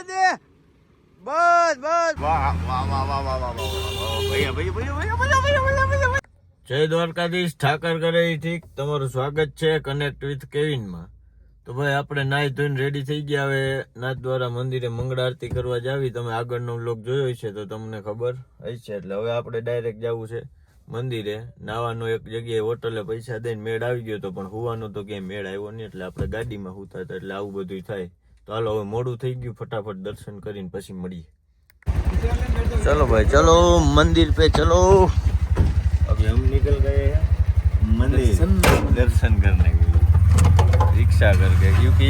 જવા દે. બસ બસ. વાહ વાહ વાહ વાહ વાહ વાહ ભૈયા ભૈયા ભૈયા ભૈયા ભૈયા ભૈયા ભૈયા જય દ્વારકાધીશ ઠાકર કરે ઠીક? તમારું સ્વાગત છે કનેક્ટ વિથ કેવિનમાં. તો ભાઈ આપણે નાહી ધોઈને રેડી થઈ ગયા હવે. નાથ દ્વારા મંદિરે મંગળ આરતી કરવા જાવી તમે આગળનો વ્લોગ જોયો છે તો તમને ખબર હશે. એટલે હવે આપણે ડાયરેક્ટ જવું છે મંદિરે. નાવાનો એક જગ્યાએ હોટલે પૈસા દઈને મેળ આવી ગયો તો પણ હુવાનો તો ક્યાંય મેળ આવ્યો નહીં. એટલે આપણે ગાડીમાં હુતા હતા એટલે આવું બધું થાય. તો હાલો હવે મોડું થઈ ગયું ફટાફટ દર્શન કરીને પછી મળીએ चलो भाई चलो मंदिर पे चलो अभी हम निकल गए हैं मंदिर दर्शन करने के लिए रिक्शा करके क्योंकि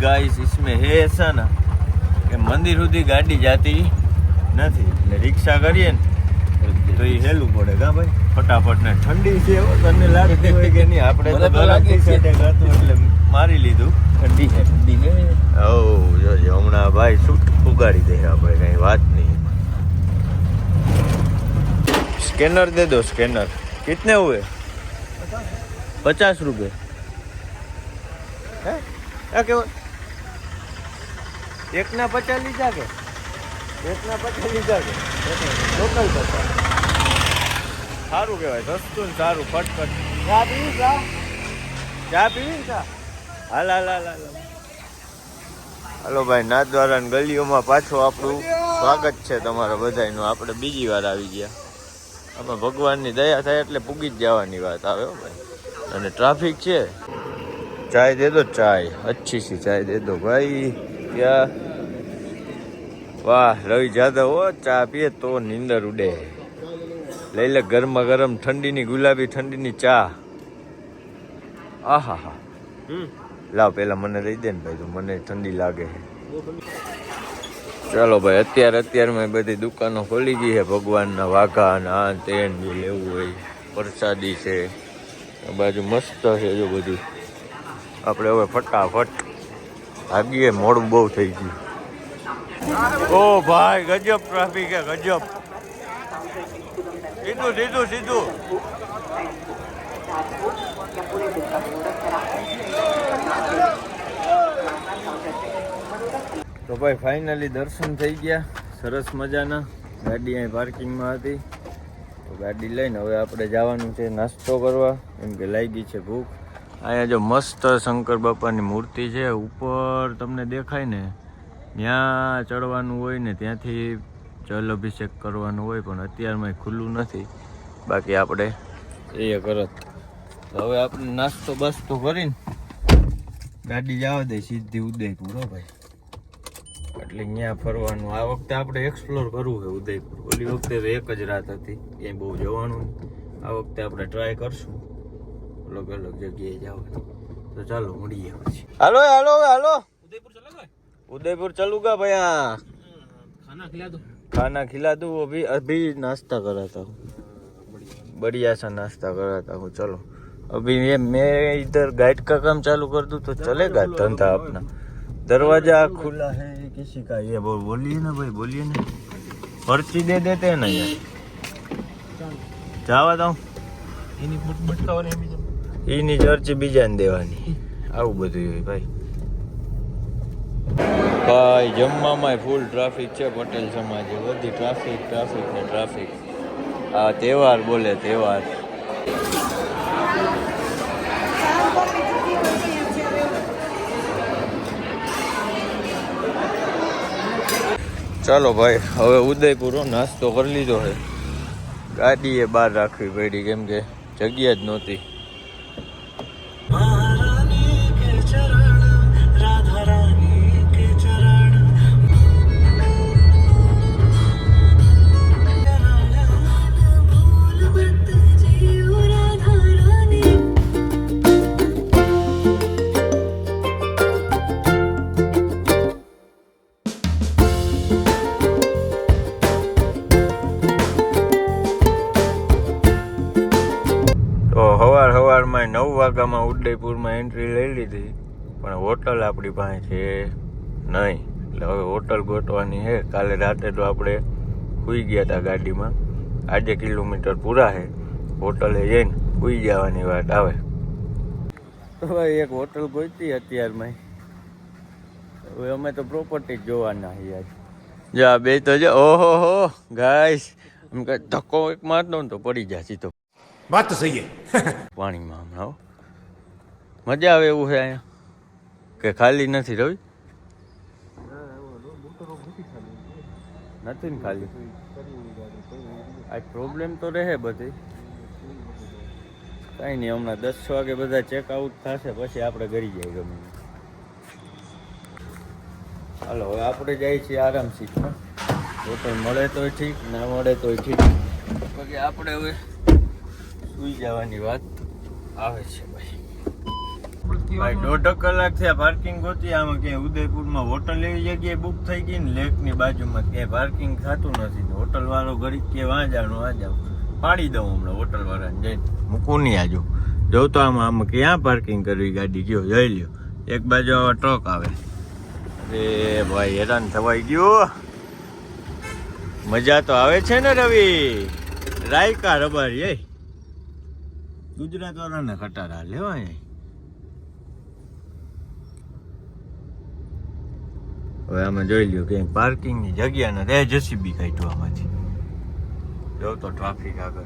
गाइस इसमें है ऐसा ना કે મંદિર સુધી ગાડી જાતી નથી એટલે રિક્ષા કરીએ ને તો એ હેલું પડે કા ભાઈ ફટાફટ ને ઠંડી છે હો, તને લાગતી હોય કે નહીં આપણે તો મને તો ગરમ લાગે છે. ટી-શર્ટ એક હતું એટલે મારી લીધું ઠંડી છે ઠંડી છે? હવ જોજો, હમણાં ભાઈ શૂટ ઉગાડી દે, આપણે કઈ વાત નહીં. સ્કેનર દે દો, સ્કેનર. કિતને હુએ? પચાસ રૂપિયા. હે? આ કેવો? એકના પચાસ લીધા કે? એકના પચાસ લીધા કે? લોકલ પચાસ. સારું કહેવાય, સસ્તું સારું, ફટફટ. ચા પીવી ચા? ચા પીવી ચા? હાલ હાલ હાલ હાલ. હાલો ભાઈ નાથ ગલીઓમાં પાછું આપણું સ્વાગત છે તમારા બધાનું આપણે બીજી વાર આવી ગયા. આમાં ભગવાનની દયા થાય એટલે પૂગી જ જવાની વાત આવે હો ભાઈ. અને ટ્રાફિક છે. ચાય દે દો ચાય. અચ્છી સી ચાય દે દો ભાઈ. ક્યાં? વાહ રવિ જાદવ હો ચા પીએ તો નીંદર ઉડે. લઈ લે ગરમા ગરમ ઠંડીની ગુલાબી ઠંડીની ચા. આહા હા લાવ, પેલા મને લઈ દે ને ભાઈ, તો મને ઠંડી લાગે. ચાલો ભાઈ, અત્યારે અત્યારમાં બધી દુકાનો ખોલી ગઈ છે, ભગવાનના વાઘા ને આ ને તે જે લેવું હોય. પ્રસાદી છે બાજુ મસ્ત છે જો બધું. આપણે હવે ફટાફટ ભાગીએ, મોડું બહુ થઈ ગયું. ઓ ભાઈ, ગજબ ટ્રાફિક હે ગજબ. સીધું સીધું સીધું. તો ભાઈ ફાઇનલી દર્શન થઈ ગયા. સરસ મજાના. ગાડી અહીં પાર્કિંગમાં હતી. તો ગાડી લઈને હવે આપણે જવાનું છે નાસ્તો કરવા. એમ કે લાગી છે ભૂખ. અહીંયા જો મસ્ત શંકર બાપાની મૂર્તિ છે. ઉપર તમને દેખાય ને ત્યાં ચડવાનું હોય ને, ત્યાંથી જલ અભિષેક કરવાનું હોય, પણ અત્યારમાં ખુલ્લું નથી. બાકી આપણે એ કરત. હવે આપણે નાસ્તો બાસ્તો કરીને ગાડી જાવ દે સીધી ઉદયપુર હો ભાઈ. એટલે અહીંયા ફરવાનું. આ વખતે આપણે એક્સપ્લોર કરવું છે ઉદયપુર. ઓલી વખતે તો એક જ રાત હતી. ક્યાંય બહુ જવાનું આ વખતે આપણે ટ્રાય કરશું. અલગ અલગ જગ્યાએ જવાનું તો ચાલો મળીએ પછી. હાલો હાલો હાલો. ઉદયપુર ચાલો ભાઈ? ઉદયપુર ચલું કા ભાઈ આ? ખાના ખીલા દો. ખાના ખીલા દો અભી અભી નાસ્તા કરાતા હું. બઢિયા. સા નાસ્તા કરાતા હું. ચલો. अभी ये मैं इधर गाइड का काम चालू कर दूँ तो चलेगा धंधा अपना दरवाजा खुला है किसी का ये बोल बोलिए ना भाई बोलिए ना पर्ची दे देते हैं ना यार જવા દઉં એની ફૂટ બટકાવાની એમ બીજું એની ચર્ચ બીજાને દેવાની આવું બધું હોય ભાઈ ભાઈ જમવામાં ફૂલ ટ્રાફિક છે પટેલ સમાજે બધી ટ્રાફિક ટ્રાફિક ને ટ્રાફિક આ તહેવાર બોલે તહેવાર ચાલો ભાઈ, હવે ઉદયપુરો નાસ્તો કરી લીધો છે. ગાડી એ બહાર રાખવી પડી કેમ કે જગ્યા જ નહોતી. હોટલ આપણી પાસે છે. નહીં એટલે હવે હોટલ ગોતવાની છે. કાલે રાતે તો આપણે સૂઈ ગયા હતા ગાડીમાં. આજે કિલોમીટર પૂરા છે. હોટલે જઈને સૂઈ જવાની વાત આવે. ભાઈ એક હોટલ ગોતી અત્યારમાં હવે અમે તો પ્રોપર્ટી જોવાના છીએ જા બે તો જો. ઓહો હો ગાઈસ. એમ કે ધક્કો એક મારતો ને તો પડી જાય સીધો. વાત તો સહી પાણીમાં હમણાં મજા આવે એવું છે અહીંયા. કે ખાલી નથી રવિ? નથી ને ખાલી? આ પ્રોબ્લેમ તો રહે બધી. કઈ નહીં, હમણાં દસ વાગે બધા ચેક આઉટ થશે, પછી આપણે ઘરી જાય ગમે હાલો, હવે આપણે જઈએ છીએ આરામ સીટમાં હોટલ મળે તોય ઠીક, ના મળે તોય ઠીક. બાકી આપણે હવે સુઈ જવાની વાત આવે છે ભાઈ ભાઈ દોઢ કલાક થયા પાર્કિંગ ગોતી આમાં ક્યાંય ઉદયપુરમાં હોટલ એવી જગ્યાએ બુક થઈ ગઈ ને લેકની બાજુમાં ક્યાંય પાર્કિંગ થતું નથી. હોટલ વાળો ઘડી કે વાં જાણું આ જાવ પાડી દઉં હમણાં હોટલ વાળાને જઈને. મૂકું નહીં આજુ? જોઉં તો આમાં આમાં ક્યાં પાર્કિંગ કરવી ગાડી? ગયો જોઈ લ્યો. એક બાજુ આવા ટ્રક આવે. એ ભાઈ હેરાન થવાઈ ગયો. મજા તો આવે છે ને રવિ? રાયકા રબારી એ ગુજરાત વાળાને ખટારા લેવાય. હવે આમાં જોઈ લ્યો કે પાર્કિંગની જગ્યા નથી. એ જેસીબી કાઢ્યું આમાંથી જો તો ટ્રાફિક આગળ.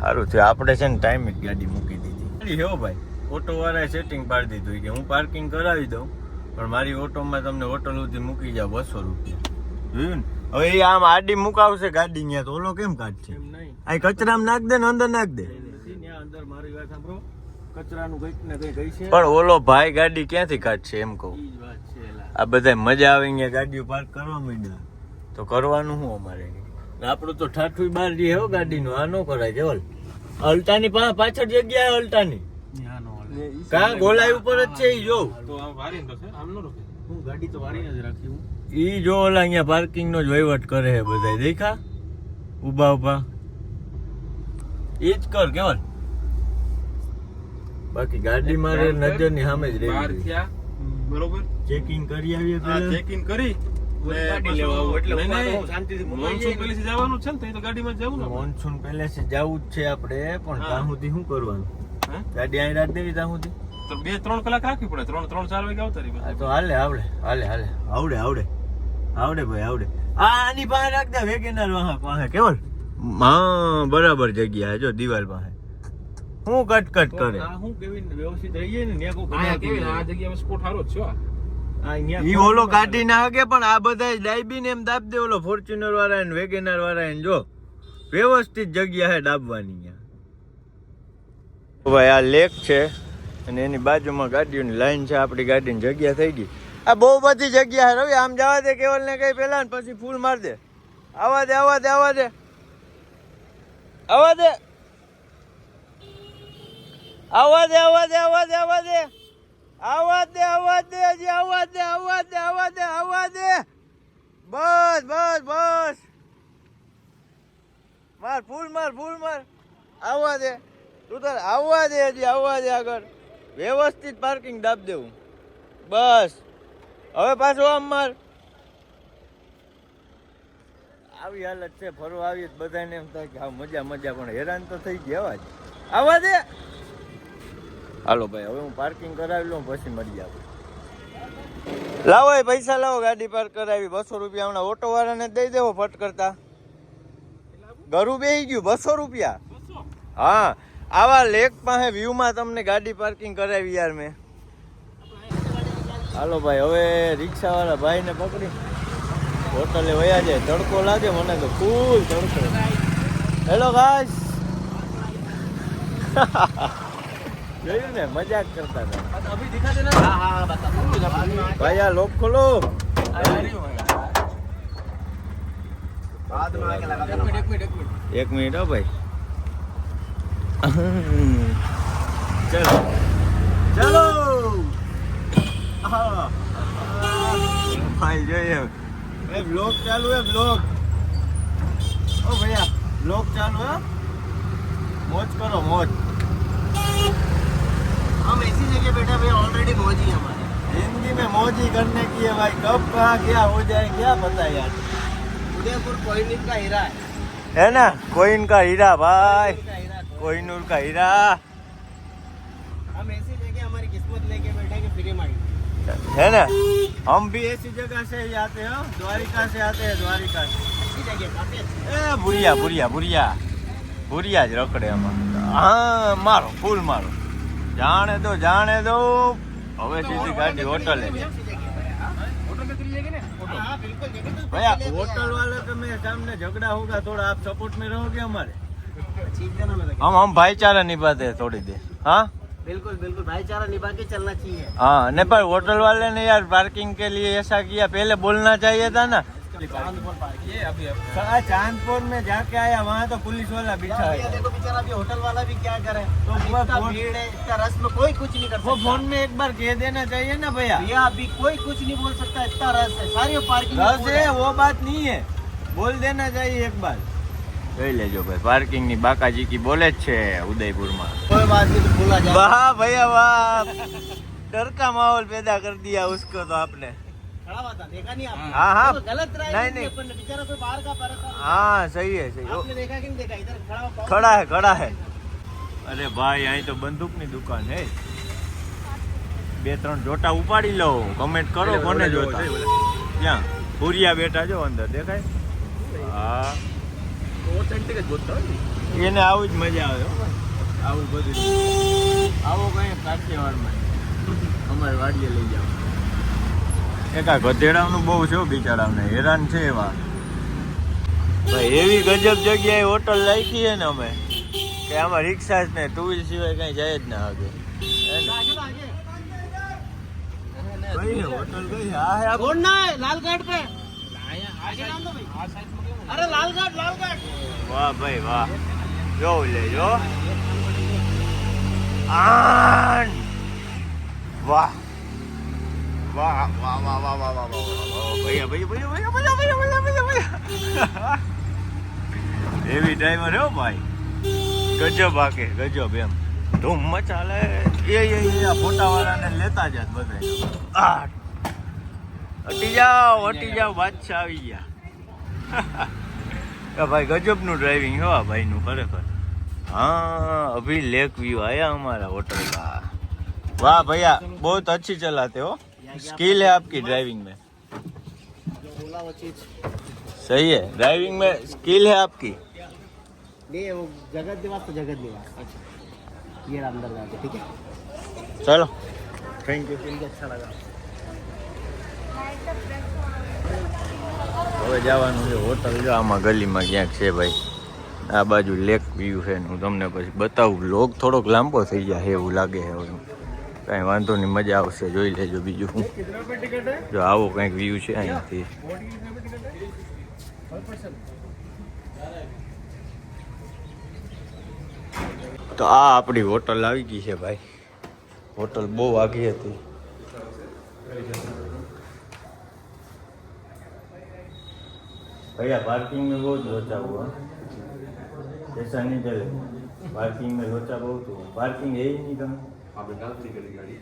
સારું થયું. આપણે છે ને ટાઈમે જ ગાડી મૂકી દીધી. હો ભાઈ ઓટો વાળાએ સેટિંગ પાડી દીધું કે હું પાર્કિંગ કરાવી દઉં પણ મારી ઓટોમાં તમને હોટલ સુધી મૂકી જાવ બસો રૂપિયા. જોયું ને? હવે એ આમ આડી મુકાવશે ગાડી ત્યાં તો. ઓલો કેમ કાઢશે આ કચરામાં નાખ દે ને અંદર નાખ દે. અંદર મારી વાત સાંભળો. કચરાનું કંઈક ને કંઈક હશે. પણ ઓલો ભાઈ ગાડી ક્યાંથી કાઢશે એમ કહું. છે આ બધા મજા આવે અહીંયા ગાડીઓ પાર્ક કરવા માંડ્યા. તો કરવાનું શું અમારે? આપણું તો ઠાઠું બહાર રહે હો ગાડીનું આ ન કરાય જવલ અલતાની પાછળ જગ્યા છે અલ્ટાની. ત્યાં નો હાલે. કા ગોલાઈ ઉપર જ છે ઈ જો. તો આમ વારીને તો આમ નો રોકે. હું ગાડી તો વારીને જ રાખી હું. ઈ જો ઓલા અહીંયા પાર્કિંગ નો જ વહીવટ કરે છે બધા દેખા? ઊભા ઊભા ઈ જ કર કેવલ બાકી ગાડી મારે નજરની સામે જ રહી થયા બરોબર? ચેકિંગ કરી આવીએ પહેલા. ચેકિંગ કરી મોનસૂન પહેલેથી જવું જ છે આપણે પણ ત્યાં સુધી શું કરવાનું? ગાડી અહીં રાત દેવી ત્યાં તો બે ત્રણ કલાક રાખવી પડે. ત્રણ ત્રણ ચાર આવતા તો હાલે આવડે હાલે હાલે. આવડે આવડે. આવડે ભાઈ આવડે. આની પાસે રાખ દે વેગેનાર પાસે કેવલ હા બરાબર જગ્યા જો દિવાલ પાસે. હું કટ કટ કરે. આ હું કેવી વ્યવસ્થિત રહીએ ને? ન્યા કો અહીંયા કેવી આ જગ્યામાં સ્પોટ હારો જ છે. આ ઈ ઓલો કાઢી ના હકે પણ આ બધા ડાયબી ને એમ દાબ દે ઓલો ફોર્ચ્યુનર વાળા ને વેગેનર વાળા ને જો. વ્યવસ્થિત જગ્યા હે દાબવાની ભાઈ આ લેક છે અને એની બાજુમાં ગાડીઓની લાઈન છે આપણી ગાડીની જગ્યા થઈ ગઈ. આ બહુ બધી જગ્યા છે રવિ આમ જવા દે કેવલ ને કઈ પેલા ને પછી ફૂલ માર દે. આવા દે આવા દે આવા દે. આવા દે. આવા દે આવા દે આવા દે આવવા દે. આવા દે આવા દે હજી, આવા દે આવવા દે આવવા દે આવવા દે. બસ બસ બસ. માર ફૂલ માર ફૂલ, માર. આવવા દે. તું તાર આવવા દે હજી આવવા દે આગળ. વ્યવસ્થિત પાર્કિંગ દાબ દેવું. બસ. હવે પાછું આમ માર. આવી હાલત છે, ફરવા આવી તો બધાને એમ થાય કે હા, મજા મજા, પણ હેરાન તો થઈ ગયા જ. આવવા દે. હાલો ભાઈ, હવે હું પાર્કિંગ કરાવી લઉં, પછી મળી આપણે લાવો એ પૈસા, લાવો, ગાડી પાર્ક કરાવી, બસો રૂપિયા હમણાં ઓટો વાળાને દઈ દેવો ફટ કરતા. ગરું બેહી ગયું, બસો રૂપિયા? હા, આવા લેક પાસે વ્યૂમાં તમને ગાડી પાર્કિંગ કરાવી યાર મેં. હાલો ભાઈ, હવે રિક્ષાવાળા ભાઈને પકડી. હોટલે વયા જાય તડકો લાગે મને તો ફૂલ તડકો હેલો ગાઈસ જોયું ને? મજાક કરતા હતા. ભાઈ આ લોક ખોલો. એક મિનિટ હો ભાઈ. ચલો. ચલો. હા. ભાઈ જોઈએ એ બ્લોગ ચાલુ હે બ્લોક ઓ ભૈયા બ્લોક ચાલુ હે? મોજ કરો મોજ. हम ऐसी जगह बैठा भैया ऑलरेडी मौज ही हमारे जिंदगी में मौज ही करने की है भाई कब कहाँ क्या हो जाए क्या पता यार उदयपुर कोयनिक का हीरा है है ना कोइन का हीरा भाई का हीरा कोहिनूर का हीरा हम ऐसी जगह हमारी किस्मत लेके बैठे कि फ्री माइंड है ना हम भी ऐसी जगह से ही आते हैं हाँ? द्वारिका से आते हैं द्वारिका से ए बुढ़िया बुढ़िया बुढ़िया बुढ़िया જ રખડે આમાં હા મારો ફૂલ મારો જાણે તો જાણે તો. હવે સીધી ગાડી હોટલે ભયા હોટલ વાળા તમે સામને ઝઘડા હોગા થોડા આપ સપોર્ટ મેં રહો કે અમારે? હમ હમ ભાઈચારા નિભાતે થોડી દે. હા? बिल्कुल बिल्कुल भाईचारा निभा के चलना चाहिए हाँ नहीं पर होटल वाले ने यार पार्किंग के लिए ऐसा किया पहले बोलना चाहिए था चांदपुर में जाके आया वहाँ तो पुलिस वाला बिठा भैया है देखो बेचारा अभी होटल वाला भी क्या करे तो तो वो इतना फोन- भीड़ है इतना रस में कोई कुछ नहीं कर वो सकता फोन में एक बार कह देना चाहिए ना भैया भैया अभी कोई कुछ नहीं बोल सकता इतना रस है सारी पार्किंग रस है वो बात नहीं है बोल देना चाहिए एक बार જોઈ લેજો ભાઈ પાર્કિંગ ની બાકાજી કી બોલે જ છે ઉદયપુરમાં कोई बात नहीं तो बोला जाए वाह भैया वाह डर का माहौल पैदा कर दिया उसको तो आपने खड़ा हुआ था देखा नहीं आपने हाँ, हाँ। तो गलत रहा नहीं, नहीं। अपन ने बेचारा कोई बाहर का परेशान हाँ सही है सही आपने देखा कि नहीं देखा इधर खड़ा हुआ खड़ा है खड़ा है અરે ભાઈ અહીં તો બંદૂકની દુકાન હે બે ત્રણ જોટા ઉપાડી લો કમેન્ટ કરો કોને જોતા ક્યાં ભૂરિયા બેઠા જો અંદર દેખાય હા ઓથેન્ટિક જ ગોતતા હોય ને. એને આવું જ મજા આવે હો ભાઈ. આવું બધું આવો કઈ કાઠિયાવાડમાં અમારે વાડીએ લઈ જાવ એક આ ગધેડાનું બહુ છે બિચારાને હેરાન છે એવા. ભાઈ એવી ગજબ જગ્યાએ હોટલ રાખી છે ને અમે કે આમાં રિક્ષા જ ને ટુ વ્હીલ સિવાય કઈ જાય જ ના આગે. વાહ ભાઈ વાહ. જો લેજો. આન! વાહ. વાહ વાહ વાહ વાહ વાહ વાહ ભૈયા ભૈયા ભૈયા ભૈયા ભૈયા ભૈયા ભૈયા એવી ડ્રાઈવર હો ભાઈ. ગજબ આકે ગજબ એમ. ધૂમ મચાલે. એ એ એ ફોટાવાળાને લેતા જાત બધા. આ હટી જાઓ હટી જાઓ, બાદશાહ આવી ગયા. ભાઈ ગજબનું ડ્રાઇવિંગ હો આ ભાઈનું, ખરેખર. હા, અભિલેખ લેક વ્યૂ આયા અમારા હોટલમાં વાહ, ભૈયા બહુ અચ્છી ચલાતે હો. स्किल है आपकी ड्राइविंग में जो बोला वो चीज सही है ड्राइविंग में स्किल है आपकी नहीं वो जगत निवास तो जगत निवास अच्छा ये अंदर जाके ठीक है चलो थैंक यू मुझे अच्छा लगा હવે જવાનું છે હોટલ જો આમાં ગલીમાં ક્યાંક છે ભાઈ આ બાજુ લેક વ્યૂ છે ને હું તમને પછી બતાવું લોગ થોડોક લાંબો થઈ જાય એવું લાગે છે હવે કાંઈ વાંધો નહીં મજા આવશે જોઈ લેજો બીજું હું જો આવો કંઈક વ્યૂ છે અહીંયાથી તો આ આપણી હોટલ આવી ગઈ છે ભાઈ હોટલ બહુ આગી હતી भैया पार्किंग में बहुत लोचा हुआ ऐसा नहीं चले पार्किंग में लोचा बहुत हुआ पार्किंग है ही नहीं कम आपने कहाँ खड़ी करी गाड़ी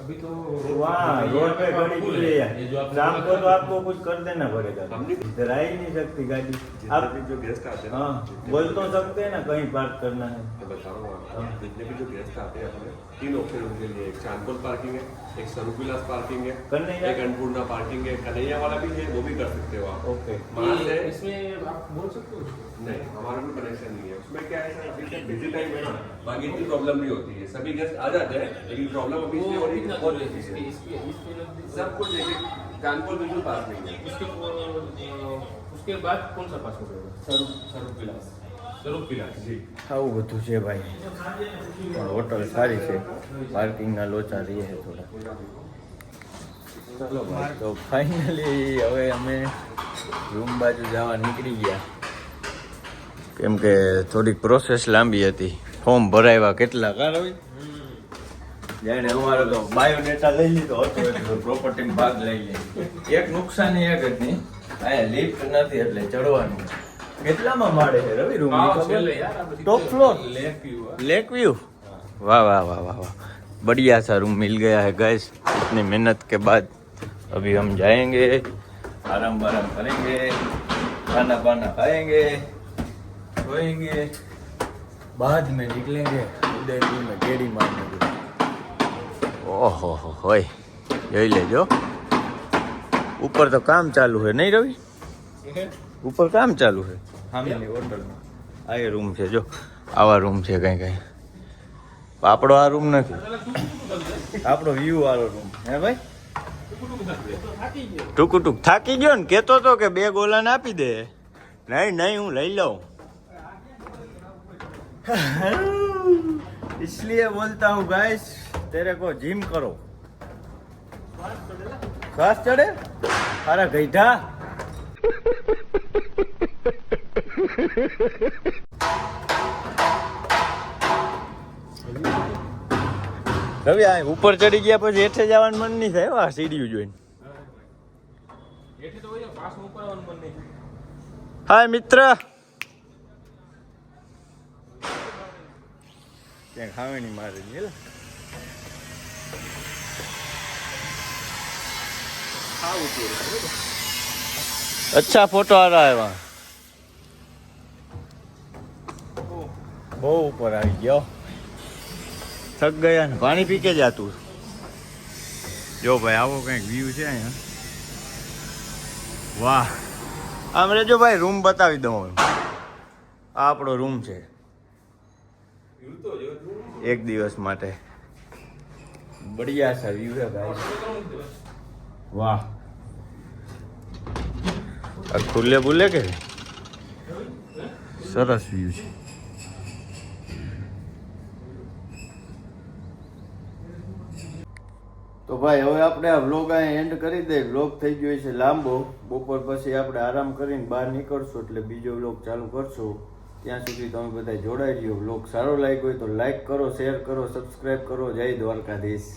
अभी तो वहाँ रोड पे खड़ी की है शाम को तो आपको कुछ कर देना पड़ेगा इधर आ ही नहीं सकती गाड़ी आप जो गेस्ट आते हैं हाँ बोल तो सकते हैं ना कहीं पार्क करना है मैं बता रहा हूँ आपको जितने भी जो गेस्ट आते हैं अपने तीन ऑप्शन उनके लिए एक चांदपुर पार्किंग है एक विलास पार्किंग है कन्हैया? एक अन्नपूर्णा पार्किंग है कन्हैया वाला भी है वो भी कर सकते हो आप। ओके। वहाँ से इसमें आप बोल सकते हो नहीं हमारा भी कनेक्शन नहीं है। उसमें क्या है सर अभी तक बिज़ी टाइम है ना बाकी इतनी प्रॉब्लम नहीं होती है। सभी गेस्ट आ जाते हैं लेकिन प्रॉब्लम अभी इसलिए हो रही है बहुत है। सब कुछ देखिए कानपुर बिल्कुल पास नहीं है। उसके उसके बाद कौन सा स्वरूप विलास विलास जी આવું બધું છે ભાઈ. પણ હોટલ સારી છે. પાર્કિંગના લોચા રહીએ છે થોડા. ચલો ભાઈ. તો ફાઇનલી હવે અમે રૂમ બાજુ જવા નીકળી ગયા. કેમ કે થોડીક પ્રોસેસ લાંબી હતી. ફોર્મ ભરાવ્યા કેટલા કાર હોય? જાણે અમારો તો બાયોડેટા લઈ લીધો હતો પ્રોપર્ટીમાં ભાગ લઈ લે. એક નુકસાન એક જ નહીં. અહીંયા લિફ્ટ નથી એટલે ચડવાનું. वाह वाह वाह वाह वाह बढ़िया सा रूम मिल गया है गैस इतनी मेहनत के बाद अभी हम जाएँगे आराम वाराम करेंगे खाना पाना खाएँगे सोएँगे बाद में निकलेंगे उदयपुर में गेड़ी मारने ओहो हो हो यही ले जो ऊपर तो काम चालू है नहीं रवि ऊपर काम चालू है સામેની હોટલમાં આ એ રૂમ છે જો આવા રૂમ છે કઈ કઈ આપણો આ રૂમ નથી આપણો વ્યૂ વાળો રૂમ હે ભાઈ ટૂંકું ટૂંક થાકી ગયો ને કેતો તો કે બે ગોલાને આપી દે નહીં નહીં હું લઈ લઉં इसलिए बोलता हूँ गाइस तेरे को जिम करो श्वास चढ़े अरे गईढा રવિ, આ ઉપર ચડી ગયા પછી હેઠે જવાનું મન નહીં થાય આ સીડીયું જોઈને. હાય, મિત્ર. ક્યાં ખાવે ખાવાની મારે નહીં અચ્છા, ફોટો આ રહ્યા બહુ ઉપર આવી ગયો. થક ગયા ને. પાણી પી કે જાતું? જો ભાઈ, આવો કંઈક વ્યૂ છે અહીંયા. વાહ. આમ રેજો ભાઈ રૂમ બતાવી દઉં. આ આપણો રૂમ છે. એક દિવસ માટે. બઢિયા છે વ્યૂ છે ભાઈ. વાહ. આ ખુલ્લે બુલે કે? સરસ વ્યૂ છે. તો ભાઈ, હવે આપણે આ વ્લોગ અહીં એન્ડ કરી દઈએ. વ્લોગ થઈ ગયો છે લાંબો. બપોર પછી આપણે આરામ કરીને બહાર નીકળશું એટલે બીજો વ્લોગ ચાલુ કરશું. ત્યાં સુધી તમે બધા જોડાઈ રહ્યો. વ્લોગ સારો લાગ્યો હોય તો લાઈક કરો શેર કરો સબસ્ક્રાઈબ કરો. જય દ્વારકાધીશ.